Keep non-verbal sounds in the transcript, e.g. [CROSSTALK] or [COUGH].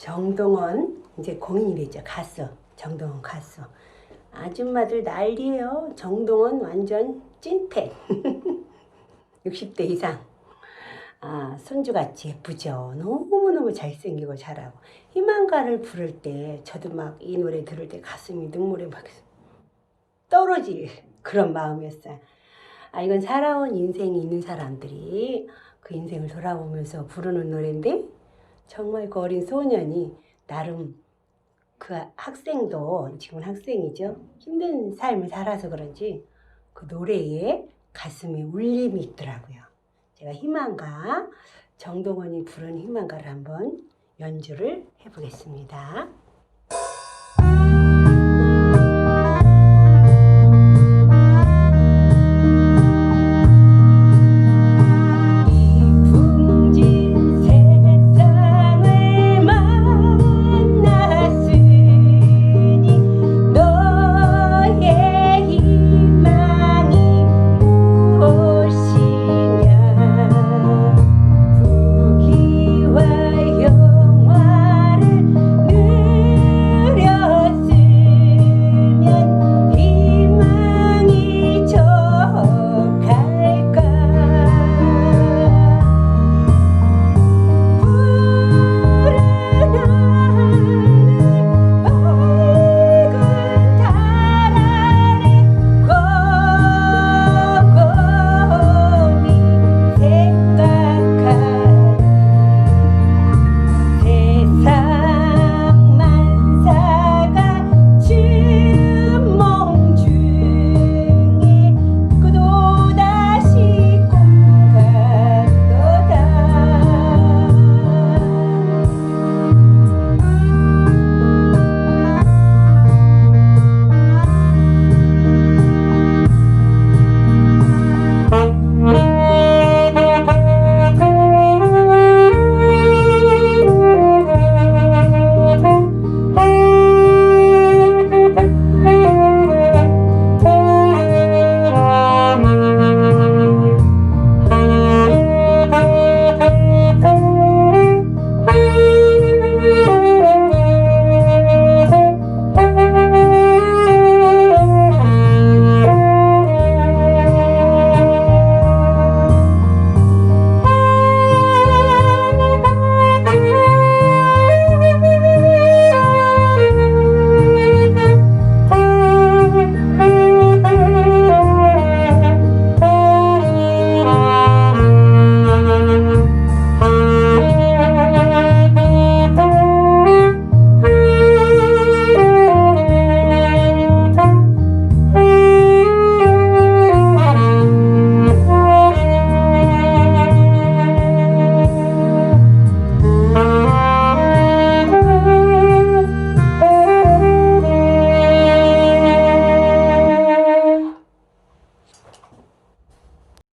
정동원 이제 공인이 됐죠. 가수. 정동원 가수. 아줌마들 난리예요. 정동원 완전 찐택. 60대 [LAUGHS] 이상. 아, 손주같이 예쁘죠. 너무너무 잘생기고 잘하고. 희망가를 부를 때 저도 막 이 노래 들을 때 가슴이 눈물에 막 떨어질 그런 마음이었어요. 아, 이건 살아온 인생이 있는 사람들이 그 인생을 돌아보면서 부르는 노래인데 정말 그 어린 소년이 나름 그 학생도 지금 학생이죠. 힘든 삶을 살아서 그런지 그 노래에 가슴에 울림이 있더라고요. 제가 희망가 정동원이 부른 희망가를 한번 연주를 해보겠습니다.